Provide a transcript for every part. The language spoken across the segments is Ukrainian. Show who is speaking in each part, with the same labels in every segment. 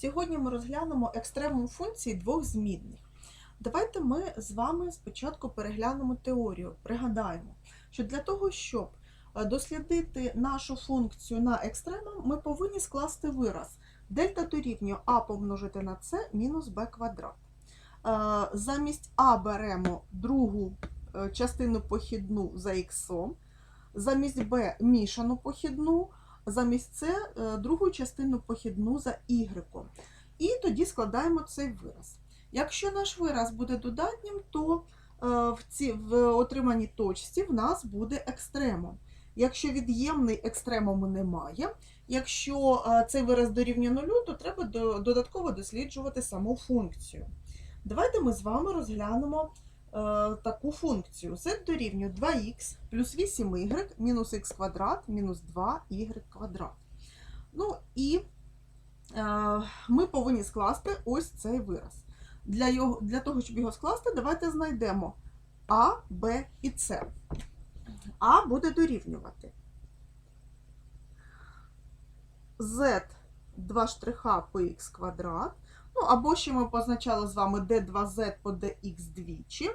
Speaker 1: Сьогодні ми розглянемо екстремум функції двох змінних. Давайте ми з вами спочатку переглянемо теорію. Пригадаємо, що для того, щоб е, дослідити нашу функцію на екстремум, ми повинні скласти вираз. Дельта дорівнює а помножити на c мінус b квадрат. Е, Замість а беремо другу е, частину похідну за х, замість b мішану похідну, замість це е, другу частину похідну за y. І тоді складаємо цей вираз. Якщо наш вираз буде додатнім, то е, в, ці, в отриманій точці в нас буде екстремум. Якщо від'ємний екстремуму немає, якщо е, цей вираз дорівнює нулю, то треба додатково досліджувати саму функцію. Давайте ми з вами розглянемо таку функцію. z дорівнює 2х плюс 8y мінус х квадрат мінус 2y квадрат. Ну і е, ми повинні скласти ось цей вираз. Для, його, для того, щоб його скласти, давайте знайдемо А, Б і С. А буде дорівнювати z 2 штриха по х квадрат. Ну, або ще ми позначали з вами d2z по dx двічі.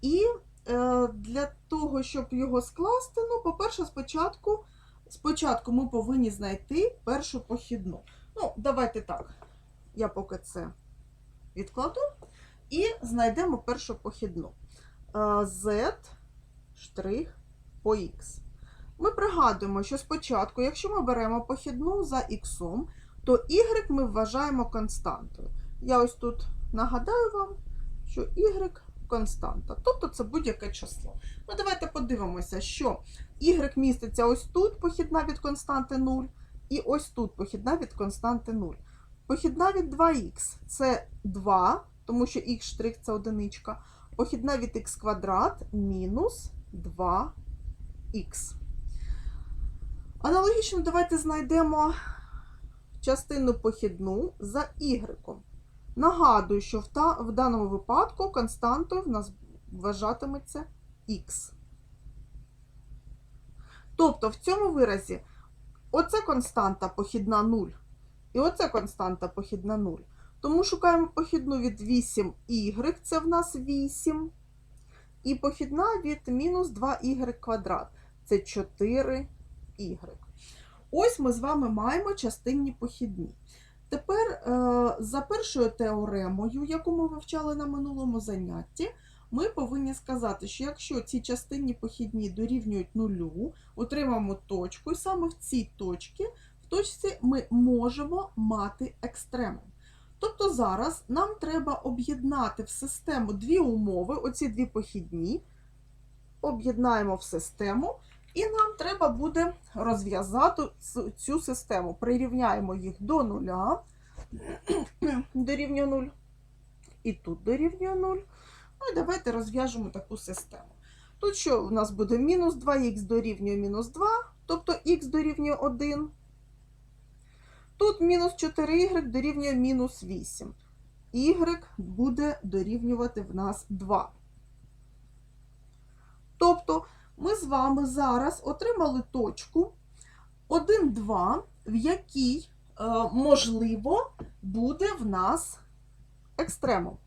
Speaker 1: І е, для того, щоб його скласти, ну, по-перше, спочатку, спочатку ми повинні знайти першу похідну. Ну, давайте так. Я поки це відкладу. І знайдемо першу похідну. Е, z по х. Ми пригадуємо, що спочатку, якщо ми беремо похідну за х, то y ми вважаємо константою. Я ось тут нагадаю вам, що y константа, тобто це будь-яке число. Ну, давайте подивимося, що y міститься ось тут, похідна від константи 0, і ось тут похідна від константи 0. Похідна від 2х це 2, тому що х це одиничка. Похідна від х квадрат мінус 2х. Аналогічно давайте знайдемо частину похідну за y. Нагадую, що в, та, в даному випадку константою в нас вважатиметься х. Тобто в цьому виразі оце константа похідна 0, і оце константа похідна 0. Тому шукаємо похідну від 8y, це в нас 8, і похідна від мінус 2y квадрат, це 4y. Ось ми з вами маємо частинні похідні. Тепер е, за першою теоремою, яку ми вивчали на минулому занятті, ми повинні сказати, що якщо ці частинні похідні дорівнюють нулю, отримаємо точку, і саме в цій точці, в точці ми можемо мати екстремум. Тобто зараз нам треба об'єднати в систему дві умови, оці дві похідні, об'єднаємо в систему, і нам треба буде розв'язати цю систему. Прирівняємо їх до нуля, дорівнює 0, і тут дорівнює 0. Ну і давайте розв'яжемо таку систему. Тут що у нас буде мінус 2х дорівнює мінус 2, тобто х дорівнює 1. Тут мінус 4y дорівнює мінус 8. Y буде дорівнювати в нас 2. Тобто ми з вами зараз отримали точку 1, 2, в якій, е, можливо, буде в нас екстремум.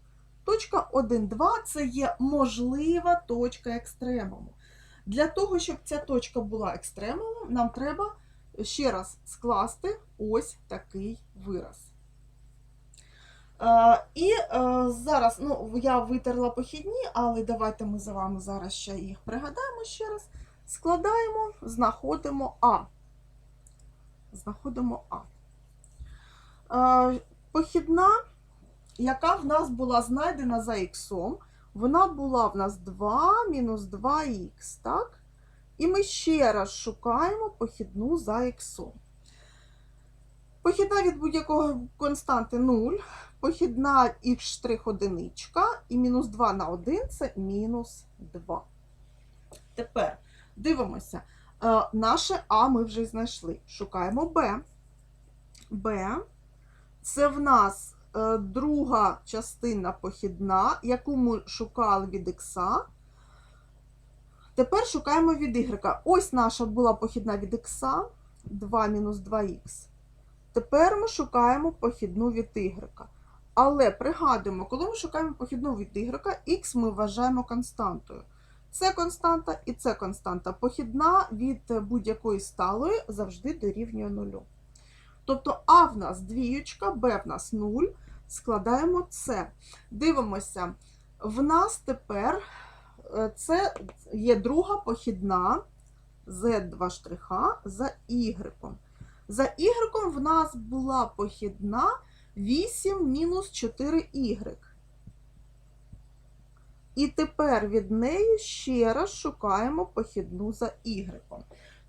Speaker 1: Точка 1, 2 це є можлива точка екстремуму. Для того, щоб ця точка була екстремумом, нам треба ще раз скласти ось такий вираз. Е, і е, зараз, ну, я витерла похідні, але давайте ми з вами зараз ще їх пригадаємо ще раз. Складаємо, знаходимо А. Знаходимо А. Е, похідна, яка в нас була знайдена за х, вона була в нас 2 мінус 2х, так? І ми ще раз шукаємо похідну за х. Похідна від будь-якого константи 0, похідна х одиничка, і мінус 2 на 1 це мінус 2. Тепер дивимося. Е, наше А ми вже знайшли. Шукаємо Б. Б це в нас е, друга частина похідна, яку ми шукали від х. Тепер шукаємо від y. Ось наша була похідна від х, 2 мінус 2х. Тепер ми шукаємо похідну від y. Але пригадуємо, коли ми шукаємо похідну від y, х ми вважаємо константою. Це константа і це константа. Похідна від будь-якої сталої завжди дорівнює нулю. Тобто А в нас двіючка, Б в нас 0, складаємо С. Дивимося, в нас тепер е, це є друга похідна Z2 штриха за Y. За Y в нас була похідна 8 мінус 4y. І тепер від неї ще раз шукаємо похідну за y.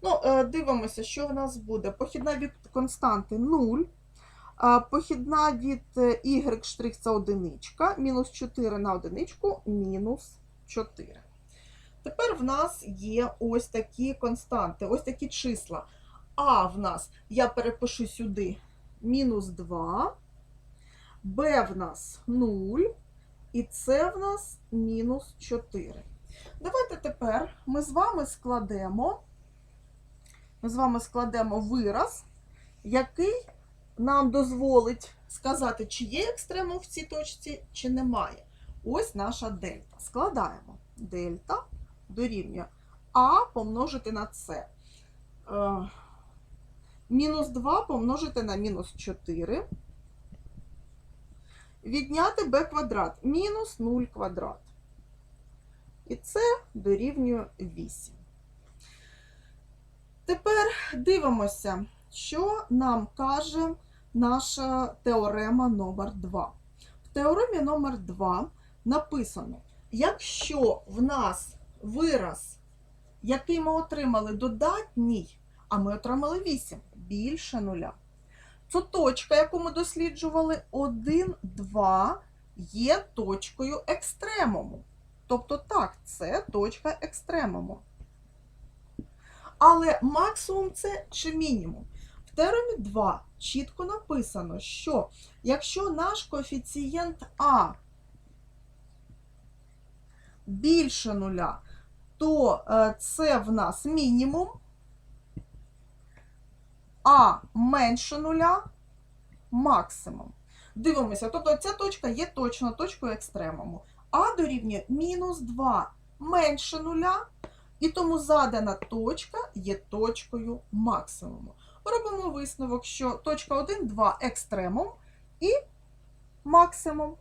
Speaker 1: Ну, е, дивимося, що в нас буде. Похідна від константи 0. Похідна від е, y штрих це одиничка. Мінус 4 на одиничку, мінус 4. Тепер в нас є ось такі константи, ось такі числа. А в нас, я перепишу сюди, мінус 2. Б в нас 0, і С в нас мінус 4. Давайте тепер ми з вами складемо, ми з вами складемо вираз, який нам дозволить сказати, чи є екстремум в цій точці, чи немає. Ось наша дельта. Складаємо. Дельта дорівнює А помножити на С. Мінус 2 помножити на мінус 4 відняти b квадрат мінус 0 квадрат. І це дорівнює 8. Тепер дивимося, що нам каже наша теорема номер 2 В теоремі номер 2 написано, якщо в нас вираз, який ми отримали додатній, а ми отримали 8 більше нуля. Це точка, яку ми досліджували, 1, 2 є точкою екстремуму. Тобто, так, це точка екстремуму. Але максимум це чи мінімум? В теоремі 2 чітко написано, що якщо наш коефіцієнт А більше нуля, то е, це в нас мінімум. А менше нуля максимум. Дивимося, тобто ця точка є точно точкою екстремуму. А дорівнює мінус 2 менше нуля, і тому задана точка є точкою максимуму. Робимо висновок, що точка 1, 2 екстремум і максимум.